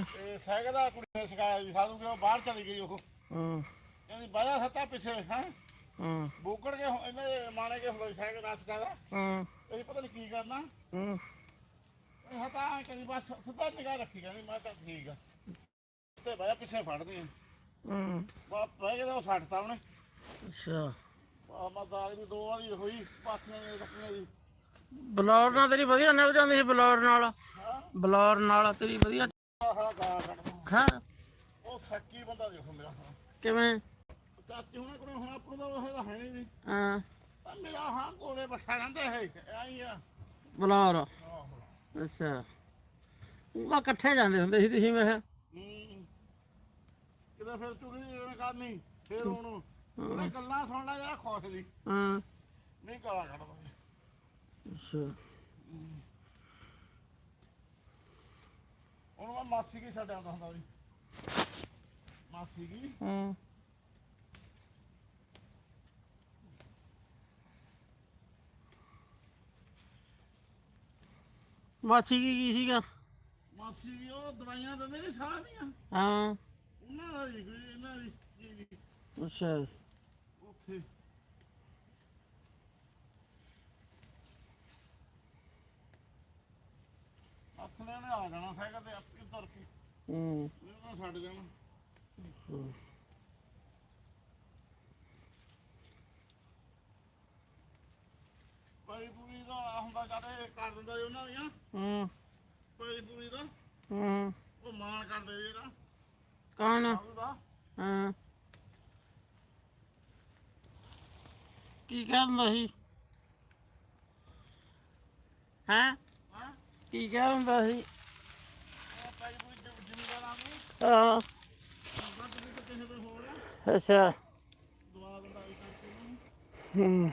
ਕਿਵੇਂ ਇਹ ਸਾਈਕਲ ਦਾ ਕੁੜੀ ਨੇ ਸਿਖਾਇਆ ਜੀ ਸਾਧੂ ਕਿ ਉਹ ਬਾਹਰ ਚਲੀ ਗਈ ਉਹ। ਹੂੰ। ਕਹਿੰਦੀ ਬਾਜਾ ਸੱਤਾ ਪਿੱਛੇ ਹੈ? ਹੂੰ। ਬੋਕੜ ਕੇ ਇਹਨੇ ਦੇ ਮਾਣੇ ਕੇ ਹੁੰਦਾ ਸਾਈਕਲ ਰਸਤਾ ਦਾ ਹੂੰ। ਇਹ ਪਤਾ ਨਹੀਂ ਕੀ ਕਰਨਾ। ਹੂੰ। ਇਹ ਹਤਾ ਕਰੀ ਬਸ ਸਿੱਧਾ ਨਿਗਾਹ ਰੱਖੀ ਕਹਿੰਦੀ ਮੈਂ ਤਾਂ ਠੀਕ ਆ। ਤੇ ਬਾਜਾ ਪਿੱਛੇ ਫੜਦੀ ਆ। ਹੂੰ। ਬਾ ਪੈ ਗਿਆ ਉਹ ਛੱਡਤਾ ਉਹਨੇ। ਅੱਛਾ। ਆ ਮੈਂ ਦਾਗ ਦੀ ਦੋ ਵਾਰੀ ਹੋਈ ਪਾਥੀਆਂ ਦੀ ਰੱਖੀਆਂ ਦੀ ਬਲੌਰ ਨਾਲ ਤੇਰੀ ਵਧੀਆ ਨਿਭ ਜਾਂਦੀ ਸੀ ਬਲੌਰ ਨਾਲ। ਬਲੌਰ ਨਾਲ ਤੇਰੀ ਵਧੀਆ ਆਹ ਗਾ ਕੱਢਦਾ ਹਾਂ। ਉਹ ਸੱਕੀ ਬੰਦਾ ਦੇਖੋ ਮੇਰਾ। ਕਿਵੇਂ? ਚਾਚੀ ਹੁਣੇ ਕੋਲ ਹੁਣ ਆਪਣਾ ਤਾਂ ਉਹ ਹੈ ਨਹੀਂ ਜੀ। ਹਾਂ। ਤਾਂ ਮੇਰਾ ਹਾਂ ਕੋਲੇ ਬੱਠਾ ਰਹਿੰਦੇ ਹੈ ਆਈ ਆ। ਬਲੌਰ। ਆਹੋ। ਅੱਛਾ। ਉਹ ਇਕੱਠੇ ਜਾਂਦੇ ਹੁੰਦੇ ਸੀ ਤੁਸੀਂ ਮੈਂ ਕਿਹਾ। ਹੂੰ। ਕਿਤੇ ਫਿਰ ਚੁਗਲੀ ਜਿਹਨੇ ਕਰਨੀ ਫਿਰ ਹੁਣ ਉਹਨੇ ਗੱਲਾਂ ਸੁਣ ਲੈ ਜਰਾ ਖੁਸ਼ ਦੀ ਹਾਂ। ਨਹੀਂ ਗਾਲਾਂ ਕੱਢਦਾ। ਅੱਛਾ। ਮੈਂ ਮਾਸੀ ਕੀ ਹੁੰਦਾ ਮਾਸੀ ਕੀ? ਹੂੰ। ਮਾਸੀ ਕੀ ਕੀ ਸੀਗਾ? ਮਾਸੀ ਕੀ ਉਹ ਦਵਾਈਆਂ ਦਿੰਦੇ ਨਹੀਂ ਸਾਹ ਦੀਆਂ? ਹਾਂ। ਉਹਨਾਂ ਦਾ ਹੀ ਕੋਈ ਇਹਨਾਂ ਦੀ ਅੱਛਾ। ਉੱਥੇ ਆਪਣੇ ਨੇ ਆ ਜਾਣਾ ਸਾਈਕਲ ਤੇ ਆਪੇ ਤੁਰ ਕੇ। ਹੂੰ। ਇਹਨਾਂ ਛੱਡ ਜਾਣਾ। ਪਰੀ ਪੂਰੀ ਦਾ ਆਹ ਹੁੰਦਾ ਕਰਦੇ ਕਰ ਦਿੰਦਾ ਜੀ ਉਹਨਾਂ ਦੀਆਂ। ਹੂੰ। ਪਰੀ ਪੂਰੀ ਦਾ। ਹੂੰ। ਉਹ ਮਾਣ ਕਰਦੇ ਜਿਹੜਾ ਕੌਣ? ਉਹਦਾ ਹਾਂ। ਕੀ ਕਹਿੰਦਾ ਸੀ? ਹਾਂ? ਹਾਂ ਕੀ ਕਹਿੰਦਾ ਸੀ? ਹਾਂ। ਅੱਛਾ। ਹੂੰ।